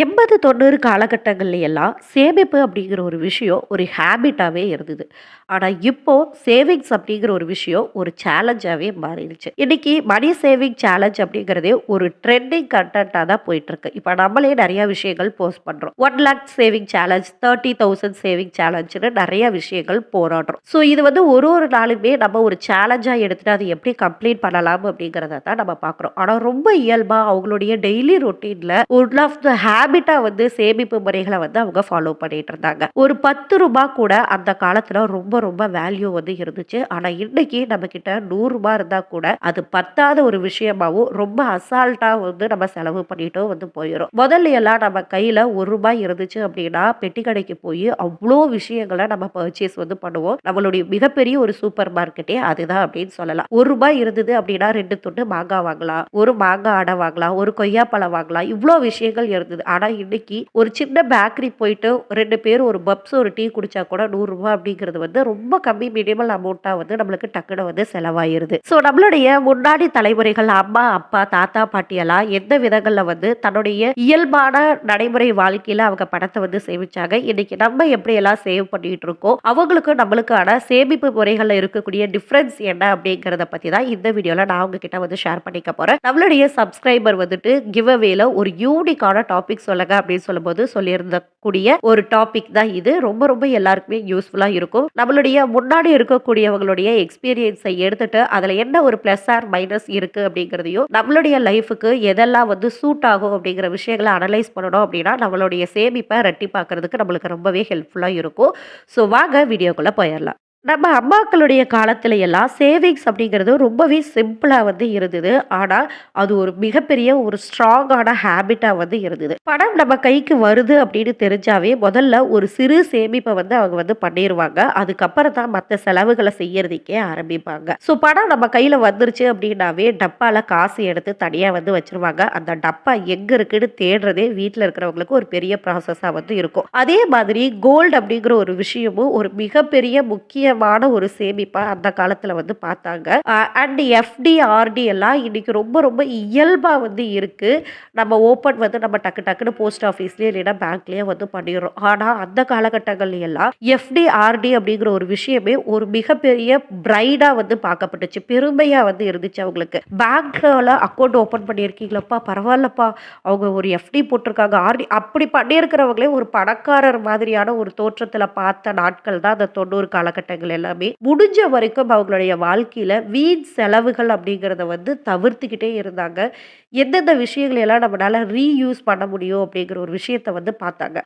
எண்பது தொண்ணூறு காலகட்டங்கள்ல எல்லாம் சேமிப்பு அப்படிங்கிற ஒரு விஷயம் ஒரு ஹேபிட்டாகவே இருந்தது. ஆனால் இப்போ சேவிங்ஸ் அப்படிங்கிற ஒரு விஷயம் ஒரு சேலஞ்சாகவே மாறிடுச்சு. இன்றைக்கி மணி சேவிங் சேலஞ்ச் அப்படிங்கிறதே ஒரு ட்ரெண்டிங் கண்டென்ட்டாக தான் போயிட்டுருக்கு. இப்போ நம்மளே நிறையா விஷயங்கள் போஸ்ட் பண்ணுறோம் one lakh saving challenge, 30,000 saving சேலஞ்சுன்னு நிறையா விஷயங்கள் போராடுறோம். ஸோ இது வந்து ஒரு ஒரு நாளுமே நம்ம ஒரு சேலஞ்சாக எடுத்துகிட்டு அதை எப்படி கம்ப்ளீட் பண்ணலாம் அப்படிங்கிறத தான் நம்ம பார்க்குறோம். ஆனால் ரொம்ப இயல்பாக அவங்களுடைய டெய்லி ரொட்டீனில் ஒன் ஆஃப் த ஹேபிட்டாக வந்து சேமிப்பு முறைகளை வந்து அவங்க ஃபாலோ பண்ணிட்டு இருந்தாங்க. ஒரு பத்து ரூபாய் கூட அந்த காலத்தில் ரொம்ப ரொம்ப வேல்யூ வந்து இருந்துச்சு. ஆனால் இன்னைக்கு நம்மகிட்ட ரூ. 100 இருந்தால் கூட அது பத்தாத ஒரு விஷயமாகவும் ரொம்ப அசால்ட்டாக வந்து நம்ம செலவு பண்ணிட்டோம் வந்து போயிடும் முதல்ல எல்லாம் நம்ம கையில் ஒரு ரூபாய் இருந்துச்சு அப்படின்னா பெட்டி கடைக்கு போய் அவ்வளோ விஷயங்கள நம்ம பர்ச்சேஸ் வந்து பண்ணுவோம். நம்மளுடைய மிகப்பெரிய ஒரு சூப்பர் மார்க்கெட்டே அதுதான் அப்படின்னு சொல்லலாம். ஒரு ரூபாய் இருந்தது அப்படின்னா ரெண்டு துண்டு மாங்காய் வாங்கலாம். ஒரு மாங்காய் அடை வாங்கலாம். ஒரு கொய்யாப்பழம் வாங்கலாம். இவ்வளோ விஷயங்கள் இருந்தது. ஆனால் இன்னைக்கு ஒரு சின்ன பேக்கரி போயிட்டு ரெண்டு பேர் ஒரு பப்ஸ், ஒரு டீ குடிச்சா கூட நூறுரூவா அப்படிங்கிறது வந்து ரொம்ப கம்மி மினிமல் அமௌண்ட்டாக வந்து நம்மளுக்கு டக்குனு வந்து செலவாயிருது. ஸோ நம்மளுடைய முன்னாடி தலைமுறைகள் அம்மா, அப்பா, தாத்தா, பாட்டியெல்லாம் எந்த விதங்களில் வந்து தன்னுடைய இயல்பான நடைமுறை வாழ்க்கையில் அவங்க பணத்தை வந்து சேமிச்சாங்க. இன்னைக்கு நம்ம எப்படியெல்லாம் சேவ் பண்ணிட்டு இருக்கோம். அவங்களுக்கும் நம்மளுக்கான சேமிப்பு முறைகளில் இருக்கக்கூடிய டிஃப்ரென்ஸ் என்ன அப்படிங்கிறத பற்றி தான் இந்த வீடியோவில் நான் உங்ககிட்ட வந்து ஷேர் பண்ணிக்க போகிறேன் நம்மளுடைய சப்ஸ்கிரைபர் வந்துட்டு கிவ் அவேல ஒரு யூனிக்கான டாபிக் சொல்லுங்க அப்படின்னு சொல்லும்போது சொல்லியிருந்தக்கூடிய ஒரு டாபிக் தான் இது. ரொம்ப ரொம்ப எல்லாருக்குமே யூஸ்ஃபுல்லா இருக்கும். நம்மளுடைய முன்னாடி இருக்கக்கூடியவங்களுடைய எக்ஸ்பீரியன்ஸை எடுத்துட்டு அதுல என்ன ஒரு பிளஸ் ஆர் மைனஸ் இருக்கு அப்படிங்கிறதையும் நம்மளுடைய லைஃபுக்கு எதெல்லாம் வந்து சூட் ஆகும் அப்படிங்கிற விஷயங்கள அனலைஸ் பண்ணணும் அப்படின்னா நம்மளுடைய சேமிப்ப ரெட்டிப்பாக்குறதுக்கு நம்மளுக்கு ரொம்பவே ஹெல்ப்ஃபுல்லா இருக்கும். ஸோ வாங்க வீடியோக்குள்ள போயிடலாம் நம்ம அம்மாக்களுடைய காலத்துல எல்லாம் சேவிங்ஸ் அப்படிங்கிறது ரொம்பவே சிம்பிளா வந்து இருந்தது. ஆனா அது ஒரு மிகப்பெரிய ஒரு ஸ்ட்ராங்கான ஹேபிட்டா வந்து இருந்தது. பணம் நம்ம கைக்கு வருது அப்படின்னு தெரிஞ்சாவே முதல்ல ஒரு சிறு சேமிப்பை வந்து அவங்க வந்து பண்ணிடுவாங்க அதுக்கப்புறம் தான் மற்ற செலவுகளை செய்யறதுக்கே ஆரம்பிப்பாங்க. ஸோ பணம் நம்ம கையில வந்துருச்சு அப்படின்னாவே டப்பால காசு எடுத்து தனியா வந்து வச்சுருவாங்க. அந்த டப்பா எங்க இருக்குன்னு தேடுறதே வீட்டில் இருக்கிறவங்களுக்கு ஒரு பெரிய ப்ராசஸா வந்து இருக்கும். அதே மாதிரி கோல்டு அப்படிங்கிற ஒரு விஷயமும் ஒரு மிகப்பெரிய முக்கிய முக்கியமான ஒரு சேமிப்பா அந்த காலத்துல வந்து பார்த்தாங்க. அண்ட் எஃப்டி, ஆர்டி எல்லாம் இன்னைக்கு ரொம்ப ரொம்ப இயல்பா வந்து இருக்கு. நம்ம ஓப்பன் வந்து நம்ம டக்கு டக்குன்னு போஸ்ட் ஆஃபீஸ்லயே இல்லைன்னா பேங்க்லயே வந்து பண்ணிடுறோம் ஆனா அந்த காலகட்டங்கள்ல எல்லாம் எஃப்டி, ஆர்டி அப்படிங்கிற ஒரு விஷயமே ஒரு மிகப்பெரிய பிரைடா வந்து பார்க்கப்பட்டுச்சு. பெருமையா வந்து இருந்துச்சு அவங்களுக்கு. பேங்க்ல அக்கௌண்ட் ஓப்பன் பண்ணியிருக்கீங்களப்பா பரவாயில்லப்பா. அவங்க ஒரு எஃப்டி போட்டிருக்காங்க, ஆர்டி அப்படி பண்ணியிருக்கிறவங்களே ஒரு பணக்காரர் மாதிரியான ஒரு தோற்றத்துல பார்த்த நாட்கள் தான் அந்த 90 காலகட்டங்கள் எல்லாமே. முடிஞ்ச வரைக்கும் அவங்களுடைய வாழ்க்கையில் வீண் செலவுகள் அப்படிங்கிறத வந்து தவிர்த்துக்கிட்டே இருந்தாங்க. எந்தெந்த விஷயங்கள் எல்லாம் நம்மனால ரீயூஸ் பண்ண முடியும் அப்படிங்கிற ஒரு விஷயத்த வந்து பார்த்தாங்க.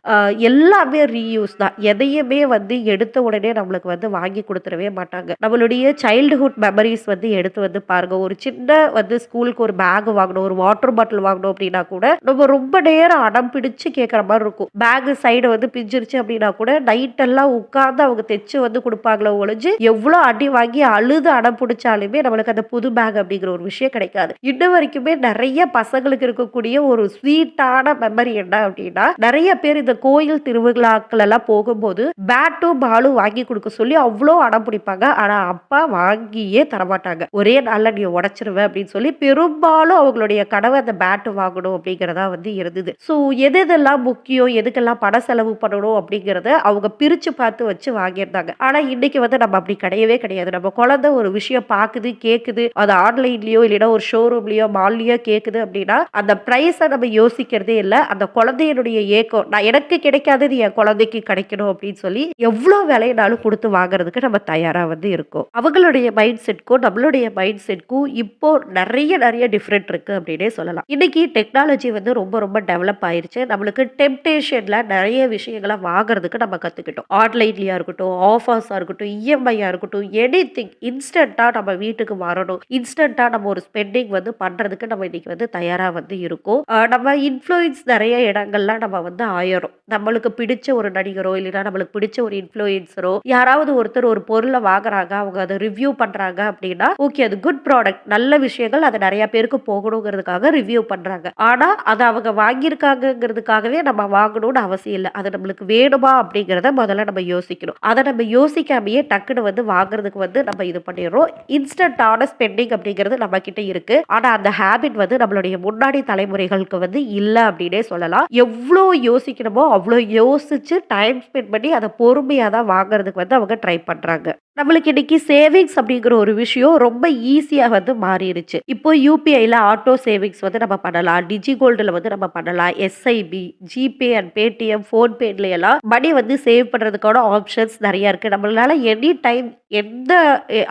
எல்லாமே ரீயூஸ் தான். எதையுமே வந்து எடுத்த உடனே நம்மளுக்கு வந்து வாங்கி கொடுத்துடவே மாட்டாங்க. நம்மளுடைய சைல்டுஹுட் மெமரிஸ் வந்து எடுத்து வந்து பாருங்க. ஒரு சின்ன வந்து ஸ்கூலுக்கு ஒரு பேக் வாங்கணும், ஒரு வாட்டர் பாட்டில் வாங்கணும் அப்படின்னா கூட நம்ம ரொம்ப நேரம் அடம் பிடிச்சு கேட்குற மாதிரி இருக்கும். பேக் சைடு வந்து பிஞ்சிருச்சு அப்படின்னா கூட நைட் எல்லாம் உட்கார்ந்து அவங்க தைச்சு வந்து குடுப்பாங்களே ஒழிஞ்சு, எவ்வளோ அடி வாங்கி அழுது அடம் பிடிச்சாலுமே நம்மளுக்கு அந்த புது பேக் அப்படிங்கிற ஒரு விஷயம் கிடைக்காது. இன்ன வரைக்குமே நிறைய பசங்களுக்கு இருக்கக்கூடிய ஒரு ஸ்வீட்டான மெமரி என்ன அப்படின்னா, நிறைய பேர் இந்த கோயில் திருவிழாக்கள் எல்லாம் போகும்போது பேட்டும், பாலும் வாங்கி கொடுக்க சொல்லி அவ்வளோ அடம் பிடிப்பாங்க. ஆனா அப்பா வாங்கியே தரமாட்டாங்க. ஒரே நாள்ல நீ உடைச்சிருவ அப்படின்னு சொல்லி பெரும்பாலும் அவங்களுடைய கனவு அந்த பேட் வாங்கணும் அப்படிங்கிறதா வந்து இருந்தது. ஸோ எது எதெல்லாம் முக்கியம், எதுக்கெல்லாம் பண செலவு பண்ணணும் அப்படிங்கிறத அவங்க பிரிச்சு பார்த்து வச்சு வாங்கியிருந்தாங்க. ஆனா இன்னைக்கு வந்து நம்ம அப்படி கிடையவே கிடையாது. நம்ம குழந்தை ஒரு விஷயம் பார்க்குது, கேட்குது. அது ஆன்லைன்லயோ இல்லைன்னா ஒரு ஷோரூம்லயோ, மால்லயோ கேட்குது அப்படின்னா, அந்த ப்ரைஸை நம்ம யோசிக்கிறதே இல்லை அந்த குழந்தையினுடைய ஏக்கம், நான் எனக்கு கிடைக்காதது என் குழந்தைக்கு கிடைக்கணும் அப்படின்னு சொல்லி எவ்வளோ விலையினாலும் கொடுத்து வாங்குறதுக்கு நம்ம தயாராக வந்து இருக்கும் அவங்களுடைய மைண்ட் செட்க்கும், நம்மளுடைய மைண்ட் செட்க்கும் இப்போ நிறைய நிறைய டிஃப்ரெண்ட் இருக்கு அப்படின்னே சொல்லலாம். இன்னைக்கு டெக்னாலஜி வந்து ரொம்ப ரொம்ப டெவலப் ஆயிருச்சு. நம்மளுக்கு டெம்டேஷன்ல நிறைய விஷயங்கள வாங்குறதுக்கு நம்ம கத்துக்கிட்டோம். ஆன்லைன்லயா இருக்கட்டும், ஆஃபர்ஸா இருக்கட்டும், இருக்கட்டும் இஎம்ஐயாக இருக்கட்டும், எனி திங் இன்ஸ்டண்ட்டாக நம்ம வீட்டுக்கு வரணும். இன்ஸ்டண்ட்டாக நம்ம ஒரு ஸ்பெண்டிங் வந்து பண்ணுறதுக்கு நம்ம இன்றைக்கி வந்து தயாராக வந்து இருக்கும் நம்ம இன்ஃப்ளூயன்ஸ் நிறைய இடங்கள்லாம் நம்ம வந்து ஆயிரும் நம்மளுக்கு பிடிச்ச ஒரு நடிகரோ, இல்லைன்னா நம்மளுக்கு பிடிச்ச ஒரு இன்ஃப்ளூயன்ஸரோ யாராவது ஒருத்தர் ஒரு பொருளை வாங்குறாங்க, அவங்க அதை ரிவ்யூ பண்ணுறாங்க அப்படின்னா, ஓகே அது குட் ப்ராடக்ட். நல்ல விஷயங்கள் அது நிறைய பேருக்கு போகணுங்கிறதுக்காக ரிவ்யூ பண்ணுறாங்க ஆனால் அதை அவங்க வாங்கியிருக்காங்கங்கிறதுக்காகவே நம்ம வாங்கணும்னு அவசியம் இல்லை அது நம்மளுக்கு வேணுமா அப்படிங்கிறத முதல்ல நம்ம யோசிக்கணும். அதை நம்ம யோசிக்காம யோசிக்காமயே டக்குன்னு வந்து வாங்குறதுக்கு வந்து நம்ம இது பண்ணிடுறோம். இன்ஸ்டன்டான ஸ்பெண்டிங் அப்படிங்கிறது நம்ம கிட்ட இருக்கு. ஆனா அந்த ஹேபிட் வந்து நம்மளுடைய முன்னாடி தலைமுறைகளுக்கு வந்து இல்லை அப்படின்னே சொல்லலாம். எவ்வளோ யோசிக்கணுமோ அவ்வளோ யோசிச்சு டைம் ஸ்பெண்ட் பண்ணி அதை பொறுமையாக தான் வாங்குறதுக்கு வந்து அவங்க ட்ரை பண்ணுறாங்க நம்மளுக்கு இன்னைக்கு சேவிங்ஸ் அப்படிங்கிற ஒரு விஷயம் ரொம்ப ஈஸியாக வந்து மாறிடுச்சு இப்போ யூபிஐல ஆட்டோ சேவிங்ஸ் வந்து நம்ம பண்ணலாம். டிஜி கோல்டில் வந்து நம்ம பண்ணலாம். எஸ்ஐபி ஜிபே அண்ட் பேடிஎம் ஃபோன்பேல எல்லாம் மணி வந்து சேவ் பண்ணுறதுக்கான ஆப்ஷன்ஸ் நிறையா இருக்குது நம்மளால எனி டைம் எந்த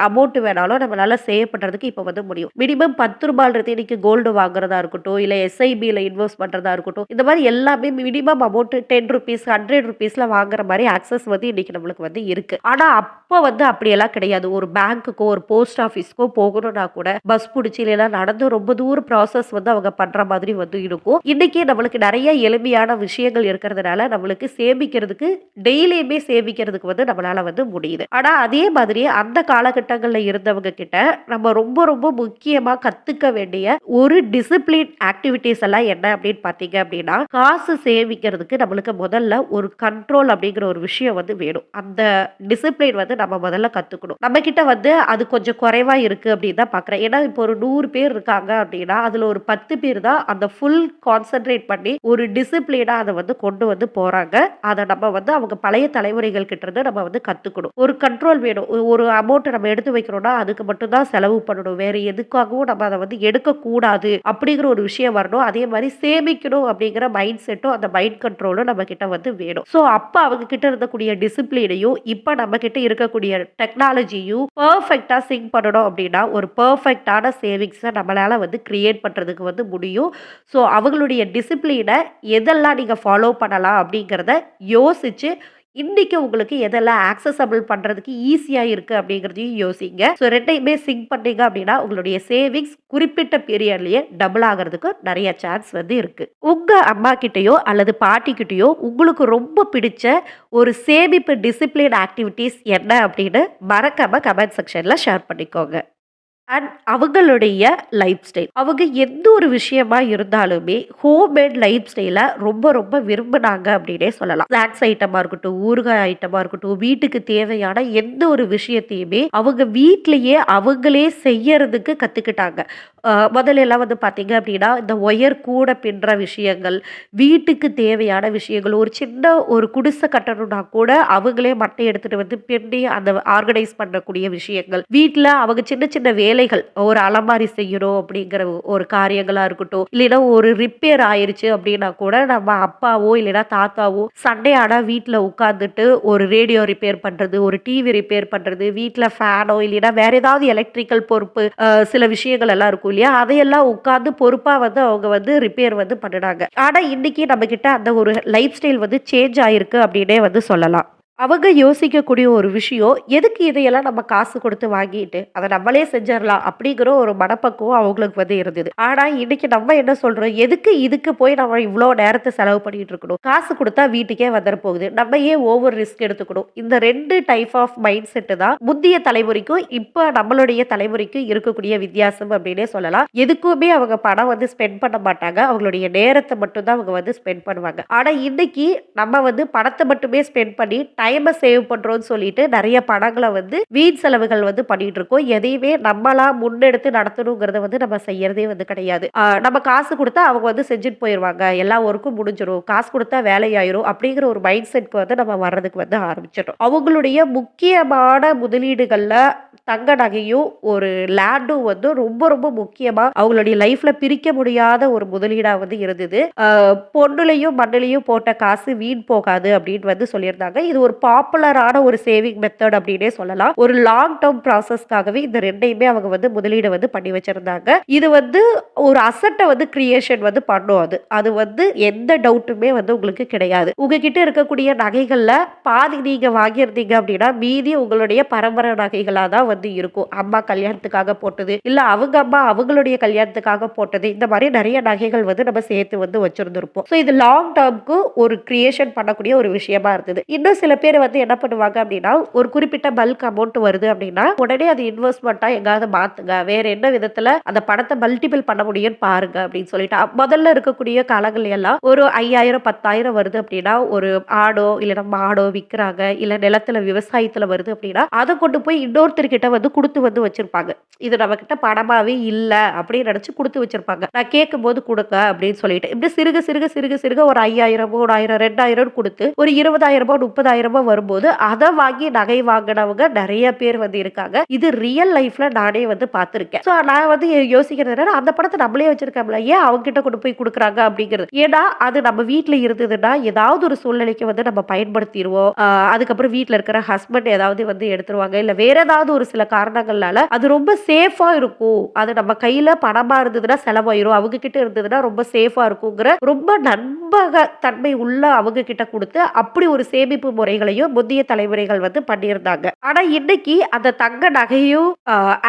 அமௌண்ட் வேணாலும் நம்மளால சேவ் பண்ணுறதுக்கு இப்போ வந்து முடியும். மினிமம் பத்து ரூபாய்ன்றது இன்னைக்கு கோல்டு வாங்குறதா இருக்கட்டும் இல்லை எஸ்ஐபியில் இன்வெஸ்ட் பண்ணுறதா இருக்கட்டும் இந்த மாதிரி எல்லாமே minimum amount ten rupees hundred ருபீஸில் வாங்குற மாதிரி ஆக்சஸ் வந்து இன்னைக்கு நம்மளுக்கு வந்து இருக்குது ஆனால் அப்போ வந்து அப்படியெல்லாம் கிடையாது. ஒரு பேங்க்குக்கோ ஒரு போஸ்ட் ஆஃபீஸ்க்கோ போகணும்னா கூட பஸ் பிடிச்சி இல்லைன்னா நடந்து ரொம்ப தூரம் ப்ராசஸ் வந்து அவங்க பண்ணுற மாதிரி வந்து இருக்கும். இன்னைக்கு நம்மளுக்கு நிறைய எளிமையான விஷயங்கள் இருக்கிறதுனால நம்மளுக்கு சேமிக்கிறதுக்கு டெய்லியுமே சேமிக்கிறதுக்கு வந்து நம்மளால வந்து முடியுது. ஆனால் அதே மாதிரி அந்த காலகட்டங்களில் இருந்தவங்க கிட்ட நம்ம ரொம்ப ரொம்ப முக்கியமாக கற்றுக்க வேண்டிய ஒரு டிசிப்ளின் ஆக்டிவிட்டிஸ் எல்லாம் என்ன அப்படின்னு பார்த்தீங்க அப்படின்னா காசு சேமிக்கிறதுக்கு நம்மளுக்கு முதல்ல ஒரு கண்ட்ரோல் அப்படிங்கிற ஒரு விஷயம் வந்து வேணும். அந்த டிசிப்ளின் வந்து நம்ம முதல்ல கற்றுக்கணும் நம்ம கிட்ட வந்து அது கொஞ்சம் குறைவா இருக்கு அப்படின்னு தான் பார்க்குறேன் ஏன்னா இப்போ ஒரு நூறு பேர் இருக்காங்க அப்படின்னா அதில் ஒரு பத்து பேர் தான் அந்த ஃபுல் கான்சென்ட்ரேட் பண்ணி ஒரு டிசிப்ளினாக அதை வந்து கொண்டு வந்து போகிறாங்க அதை நம்ம வந்து அவங்க பழைய தலைமுறைகள் கிட்ட இருந்து நம்ம வந்து கற்றுக்கணும் ஒரு கண்ட்ரோல் வேணும். ஒரு அமௌண்ட்டை நம்ம எடுத்து வைக்கிறோம்னா அதுக்கு மட்டும்தான் செலவு பண்ணணும். வேற எதுக்காகவும் நம்ம அதை வந்து எடுக்கக்கூடாது அப்படிங்கிற ஒரு விஷயம் வரணும். அதே மாதிரி சேமிக்கணும் அப்படிங்கிற மைண்ட் செட்டும் அந்த மைண்ட் கண்ட்ரோலும் நம்ம கிட்ட வந்து வேணும். ஸோ அப்போ அவங்க கிட்ட இருந்தக்கூடிய டிசிப்ளினையும் இப்போ நம்ம கிட்ட இருக்கக்கூடிய டெக்னாலஜியும் பர்ஃபெக்டாக சிங்க் பண்ணணும் அப்படின்னா ஒரு பர்ஃபெக்டான சேவிங்ஸை நம்மளால் வந்து க்ரியேட் பண்ணுறதுக்கு வந்து முடியும். ஸோ அவங்களுடைய டிசிப்ளினை எதெல்லாம் நீங்கள் ஃபாலோ பண்ணலாம் அப்படிங்கிறத யோசித்து இன்றைக்கி உங்களுக்கு எதெல்லாம் ஆக்சசபிள் பண்ணுறதுக்கு ஈஸியாக இருக்குது அப்படிங்கிறதையும் யோசிங்க. ஸோ ரெண்டையுமே சிங்க் பண்ணீங்க அப்படின்னா உங்களுடைய சேவிங்ஸ் குறிப்பிட்ட பீரியட்லேயே டபுள் ஆகிறதுக்கு நிறைய சான்ஸ் வந்து இருக்குது உங்கள் அம்மா கிட்டேயோ அல்லது பாட்டிக்கிட்டேயோ உங்களுக்கு ரொம்ப பிடிச்ச ஒரு சேமிப்பு டிசிப்ளின் ஆக்டிவிட்டீஸ் என்ன அப்படின்னு மறக்காமல் கமெண்ட் செக்ஷனில் ஷேர் பண்ணிக்கோங்க. அண்ட் அவங்களுடைய லைஃப் ஸ்டைல் அவங்க எந்த ஒரு விஷயமா இருந்தாலுமே ஹோம்மேட் லைஃப் ஸ்டைலை ரொம்ப ரொம்ப விரும்பினாங்க அப்படின்னே சொல்லலாம். ஸ்நாக்ஸ் ஐட்டமாக இருக்கட்டும் ஊறுகாய் ஐட்டமாக இருக்கட்டும் வீட்டுக்கு தேவையான எந்த ஒரு விஷயத்தையுமே அவங்க வீட்டிலேயே அவங்களே செய்யறதுக்கு கற்றுக்கிட்டாங்க முதல்ல எல்லாம் வந்து பார்த்தீங்க அப்படின்னா இந்த ஒயர் கூட பின்னுற விஷயங்கள் வீட்டுக்கு தேவையான விஷயங்கள் ஒரு சின்ன ஒரு குடிசை கட்டணும்னா கூட அவங்களே மட்டை எடுத்துகிட்டு வந்து பின்னி அந்த ஆர்கனைஸ் பண்ணக்கூடிய விஷயங்கள். வீட்டில் அவங்க சின்ன சின்ன வேலை வேலைகள் ஒரு அலமாரி செய்யணும் அப்படிங்கிற ஒரு காரியங்களாக இருக்கட்டும் இல்லைன்னா ஒரு ரிப்பேர் ஆயிடுச்சு அப்படின்னா கூட நம்ம அப்பாவோ இல்லைன்னா தாத்தாவோ சண்டே ஆனால் வீட்டில் உட்காந்துட்டு ஒரு ரேடியோ ரிப்பேர் பண்ணுறது ஒரு டிவி ரிப்பேர் பண்ணுறது வீட்டில் ஃபேனோ இல்லைன்னா வேற ஏதாவது எலக்ட்ரிக்கல் பொறுப்பு சில விஷயங்கள் எல்லாம் இருக்கும் இல்லையா? அதையெல்லாம் உட்காந்து பொறுப்பாக வந்து அவங்க வந்து ரிப்பேர் வந்து பண்ணினாங்க. ஆனால் இன்னைக்கு நம்ம அந்த ஒரு லைஃப் ஸ்டைல் வந்து சேஞ்ச் ஆயிருக்கு அப்படின்னே வந்து சொல்லலாம். அவங்க யோசிக்கக்கூடிய ஒரு விஷயம் எதுக்கு இதையெல்லாம் நம்ம காசு கொடுத்து வாங்கிட்டு அதை நம்மளே செஞ்சிடலாம் அப்படிங்கிற ஒரு மனப்பக்குவம் அவங்களுக்கு வந்து இருந்தது. ஆனால் இன்னைக்கு நம்ம என்ன சொல்றோம்? எதுக்கு இதுக்கு போய் நம்ம இவ்வளோ நேரத்தை செலவு பண்ணிட்டு இருக்கணும்? காசு கொடுத்தா வீட்டுக்கே வந்துட போகுது. நம்ம ஏன் ஓவர் ரிஸ்க் எடுத்துக்கணும்? இந்த ரெண்டு டைப் ஆஃப் மைண்ட் செட்டு தான் முந்தைய தலைமுறைக்கும் இப்போ நம்மளுடைய தலைமுறைக்கும் இருக்கக்கூடிய வித்தியாசம் அப்படின்னே சொல்லலாம். எதுக்குமே அவங்க பணம் வந்து ஸ்பெண்ட் பண்ண மாட்டாங்க. அவங்களுடைய நேரத்தை மட்டும்தான் அவங்க வந்து ஸ்பெண்ட் பண்ணுவாங்க. ஆனால் இன்னைக்கு நம்ம வந்து பணத்தை மட்டுமே ஸ்பெண்ட் பண்ணி டைமை சேவ் பண்ணுறோன்னு சொல்லிட்டு நிறைய படங்களை வந்து வீண் செலவுகள் வந்து பண்ணிட்டு இருக்கோம். எதையுமே நம்மளா முன்னெடுத்து நடத்தணுங்கிறத வந்து நம்ம செய்யறதே வந்து கிடையாது. நம்ம காசு கொடுத்தா அவங்க வந்து செஞ்சுட்டு போயிடுவாங்க எல்லா ஒர்க்கும் முடிஞ்சிடும் காசு கொடுத்தா வேலையாயிரும் அப்படிங்கிற ஒரு மைண்ட் செட்க்கு வந்து நம்ம வர்றதுக்கு வந்து ஆரம்பிச்சிடும் அவங்களுடைய முக்கியமான முதலீடுகளில் தங்க நகையும் ஒரு லேண்டும் வந்து ரொம்ப ரொம்ப முக்கியமா அவங்களுடைய லைஃப்ல பிரிக்க முடியாத ஒரு முதலீடா வந்து இருந்தது. பொண்ணுலையும் மண்ணுலையும் போட்ட காசு வீண் போகாது அப்படின்னு வந்து சொல்லியிருந்தாங்க. இது ஒரு பாப்புலரான ஒரு சேவிங் மெத்தட் அப்படின்னே சொல்லலாம். ஒரு லாங் டேர்ம் ப்ராசஸ்க்காகவே இந்த ரெண்டையுமே அவங்க வந்து முதலீடு வந்து பண்ணி வச்சிருந்தாங்க. இது வந்து ஒரு அசட்டை வந்து கிரியேஷன் வந்து பண்ணும் அது. அது வந்து எந்த டவுட்டுமே வந்து உங்களுக்கு கிடையாது. உங்ககிட்ட இருக்கக்கூடிய நகைகள்ல பாதி நீங்க வாங்கியிருந்தீங்க அப்படின்னா மீதி உங்களுடைய பரம்பரை நகைகளாக தான் வந்து இருக்கும். அம்மா கல்யாணத்துக்காக போட்டது இல்ல அவங்க அம்மா அவங்களுடைய கல்யாணத்துக்காக போட்டது இந்த மாதிரி நிறைய நகைகள் வந்து நம்ம சேர்த்து வந்து வச்சிருந்திருப்போம். ஸோ இது லாங் டேர்ம்க்கு ஒரு கிரியேஷன் பண்ணக்கூடிய ஒரு விஷயமா இருந்தது. இன்னும் சில பேர் பேர் வந்து என்ன பண்ணுவாங்க அப்படின்னா, ஒரு குறிப்பிட்ட பல்க் அமௌண்ட் வருது அப்படின்னா, உடனே அது இன்வெஸ்ட்மெண்ட்டாக எங்காவது மாத்துங்க. வேற என்ன விதத்துல அந்த பணத்தை மல்டிபிள் பண்ண முடியும்னு பாருங்க அப்படின்னு சொல்லிட்டு, முதல்ல இருக்கக்கூடிய காலங்கள் எல்லாம் ஒரு 5000, 10,000 வருது அப்படின்னா, ஒரு ஆடோ, இல்லைன்னா மாடோ விற்கிறாங்க இல்ல நிலத்துல விவசாயத்துல வருது அப்படின்னா, அதை கொண்டு போய் இன்னொருத்தர்கிட்ட வந்து கொடுத்து வந்து வச்சிருப்பாங்க. இது நம்மகிட்ட பணமாவே இல்ல அப்படின்னு நினச்சி கொடுத்து வச்சிருப்பாங்க. நான் கேட்கும்போது கொடுங்க அப்படின்னு சொல்லிட்டு. இப்படி சிறுக சிறுக சிறுக சிறுக ஒரு ஐயாயிரம் மூணாயிரம் ரெண்டாயிரம் கொடுத்து ஒரு 20,000, 30,000 வரும்போது, அதை வாங்கி நகை வாங்கினவங்க நிறைய பேர் வந்து இருக்காங்க. இது ரியல் லைஃப்ல நானே வந்து பார்த்துருக்கேன். ஸோ நான் வந்து யோசிக்கிறது அந்த படத்தை நம்மளே வச்சிருக்கோம்ல, ஏன் அவங்ககிட்ட கொண்டு போய் கொடுக்குறாங்க அப்படிங்கிறது. ஏன்னா, அது நம்ம வீட்டில் இருந்ததுன்னா, ஏதாவது ஒரு சூழ்நிலைக்கு வந்து நம்ம பயன்படுத்திடுவோம் அதுக்கப்புறம் வீட்டில் இருக்கிற ஹஸ்பண்ட் ஏதாவது வந்து எடுத்துருவாங்க. இல்லை வேற ஏதாவது ஒரு சில காரணங்கள்னால அது ரொம்ப சேஃபா இருக்கும். அது நம்ம கையில பணமா இருந்ததுன்னா செலவாயிரும். அவங்க கிட்ட இருந்ததுன்னா ரொம்ப சேஃபா இருக்குங்கிற ரொம்ப நண்பக தன்மை உள்ள அவங்க கிட்ட கொடுத்து அப்படி ஒரு சேமிப்பு முறைகள் முறைகளையும் முந்தைய தலைமுறைகள் வந்து பண்ணியிருந்தாங்க. ஆனா இன்னைக்கு அந்த தங்க நகையும்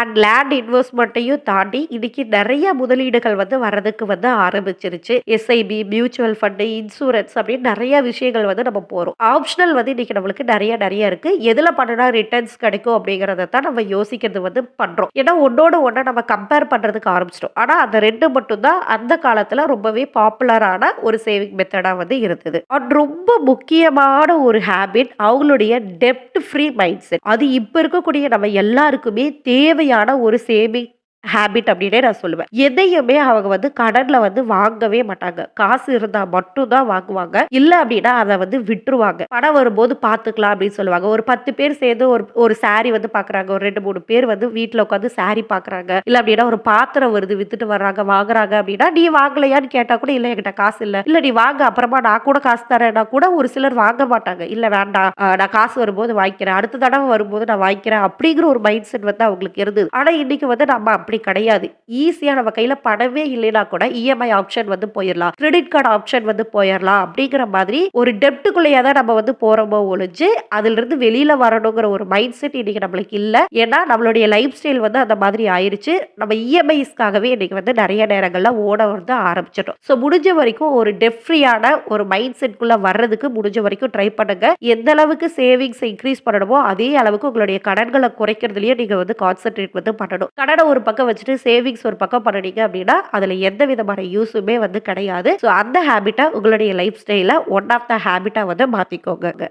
அண்ட் லேண்ட் இன்வெஸ்ட்மெண்ட்டையும் தாண்டி, இன்னைக்கு நிறைய முதலீடுகள் வந்து வர்றதுக்கு வந்து ஆரம்பிச்சிருச்சு. எஸ்ஐபி, மியூச்சுவல் ஃபண்டு இன்சூரன்ஸ் அப்படின்னு நிறைய விஷயங்கள் வந்து நம்ம போறோம். ஆப்ஷனல் வந்து இன்னைக்கு நம்மளுக்கு நிறைய நிறைய இருக்கு. எதுல பண்ணுனா ரிட்டர்ன்ஸ் கிடைக்கும் அப்படிங்கிறத தான் நம்ம யோசிக்கிறது வந்து பண்றோம். ஏன்னா ஒன்னோட ஒண்ண நம்ம கம்பேர் பண்றதுக்கு ஆரம்பிச்சிட்டோம் ஆனா அந்த ரெண்டு மட்டும் தான் அந்த காலத்துல ரொம்பவே பாப்புலரான ஒரு சேவிங் மெத்தடா வந்து இருந்தது. அண்ட் ரொம்ப முக்கியமான ஒரு ஹேபிட் அவங்களுடைய டெப்ட் ஃப்ரீ மைண்ட் செட். அது இப்போ இருக்கக்கூடிய நம்ம எல்லாருக்குமே தேவையான ஒரு சேவிங் ஹேபிட் அப்படின்னே நான் சொல்லுவேன். எதையுமே அவங்க வந்து கடன்ல வந்து வாங்கவே மாட்டாங்க. காசு இருந்தா மட்டும் தான் வாங்குவாங்க. இல்ல அப்படின்னா அதை வந்து விட்டுருவாங்க. பணம் வரும்போது பார்த்துக்கலாம் அப்படின்னு சொல்லுவாங்க. ஒரு 10 பேர் சேர்ந்து ஒரு ஒரு சாரி வந்து பார்க்குறாங்க. ஒரு 2, 3 பேர் வந்து வீட்டில் உட்காந்து சாரி பார்க்குறாங்க. இல்ல அப்படின்னா ஒரு பாத்திரம் வருது வித்துட்டு வர்றாங்க, வாங்குறாங்க அப்படின்னா, "நீ வாங்கலையான்னு?" கேட்டா கூட, "இல்ல என்கிட்ட காசு இல்ல." "இல்ல நீ வாங்க அப்புறமா நான் கூட காசு தரேன்னா" கூட ஒரு சிலர் வாங்க மாட்டாங்க. "இல்ல வேண்டாம். நான் காசு வரும்போது வாங்கிக்கிறேன். அடுத்த தடவை வரும்போது நான் வாங்கிக்கிறேன்." அப்படிங்கிற ஒரு மைண்ட் செட் வந்து அவங்களுக்கு இருந்தது. ஆனா இன்னைக்கு வந்து நம்ம அப்படி கிடையாது. ஈஸியா நம்ம கையில பணமே இல்லைன்னா கூட இஎம்ஐ ஆப்ஷன் வந்து போயிடலாம் கிரெடிட் கார்டு ஆப்ஷன் வந்து போயிடலாம் அப்படிங்கிற மாதிரி ஒரு டெப்ட்டுக்குள்ளேயே தான் நம்ம வந்து போறோமோ ஒழிஞ்சு, அதிலிருந்து வெளியில வரணுங்கிற ஒரு மைண்ட் செட் இன்னைக்கு நம்மளுக்கு இல்ல. ஏன்னா நம்மளுடைய லைஃப் ஸ்டைல் வந்து அந்த மாதிரி ஆயிருச்சு. நம்ம இஎம்ஐஸ்க்காகவே இன்னைக்கு வந்து நிறைய நேரங்கள்ல ஓட வந்து ஆரம்பிச்சிட்டோம் ஸோ முடிஞ்ச வரைக்கும் ஒரு டெஃப்ரியான ஒரு மைண்ட் செட்குள்ள வர்றதுக்கு முடிஞ்ச வரைக்கும் ட்ரை பண்ணுங்க. எந்த அளவுக்கு சேவிங்ஸ் இன்க்ரீஸ் பண்ணணுமோ, அதே அளவுக்கு உங்களுடைய கடன்களை குறைக்கிறதுலயே நீங்க வந்து கான்சென்ட்ரேட் வந்து பண்ணணும். கடனை ஒரு பக்கம் வச்சுட்டு சேவிங்ஸ் ஒரு பக்கம் பண்ணுனீங்க அப்படின்னா, அதில் எந்த விதமான யூஸுமே வந்து கிடையாது. ஸோ அந்த ஹேபிட்ட உங்களுடைய லைஃப் ஸ்டைலில் ஒன் ஆஃப் த ஹேபிட்டாக வந்து மாற்றிக்கோங்க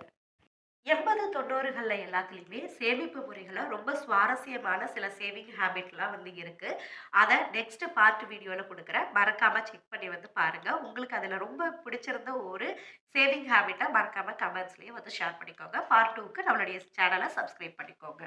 எண்பது தொண்ணூறுகளில் எல்லாத்துலேயுமே சேமிப்பு முறைகளை ரொம்ப சுவாரஸ்யமான சில சேவிங் ஹேபிட்லாம் வந்து இருக்குது அதை நெக்ஸ்ட் பார்ட் வீடியோவில் கொடுக்குறேன் மறக்காமல் செக் பண்ணி வந்து பாருங்கள் உங்களுக்கு அதில் ரொம்ப பிடிச்சிருந்த ஒரு சேவிங் ஹேபிட்டை மறக்காமல் கமெண்ட்ஸ்லேயே வந்து ஷேர் பண்ணிக்கோங்க. பார்ட் டூக்கு நம்மளுடைய சேனலை சப்ஸ்கிரைப் பண்ணிக்கோங்க.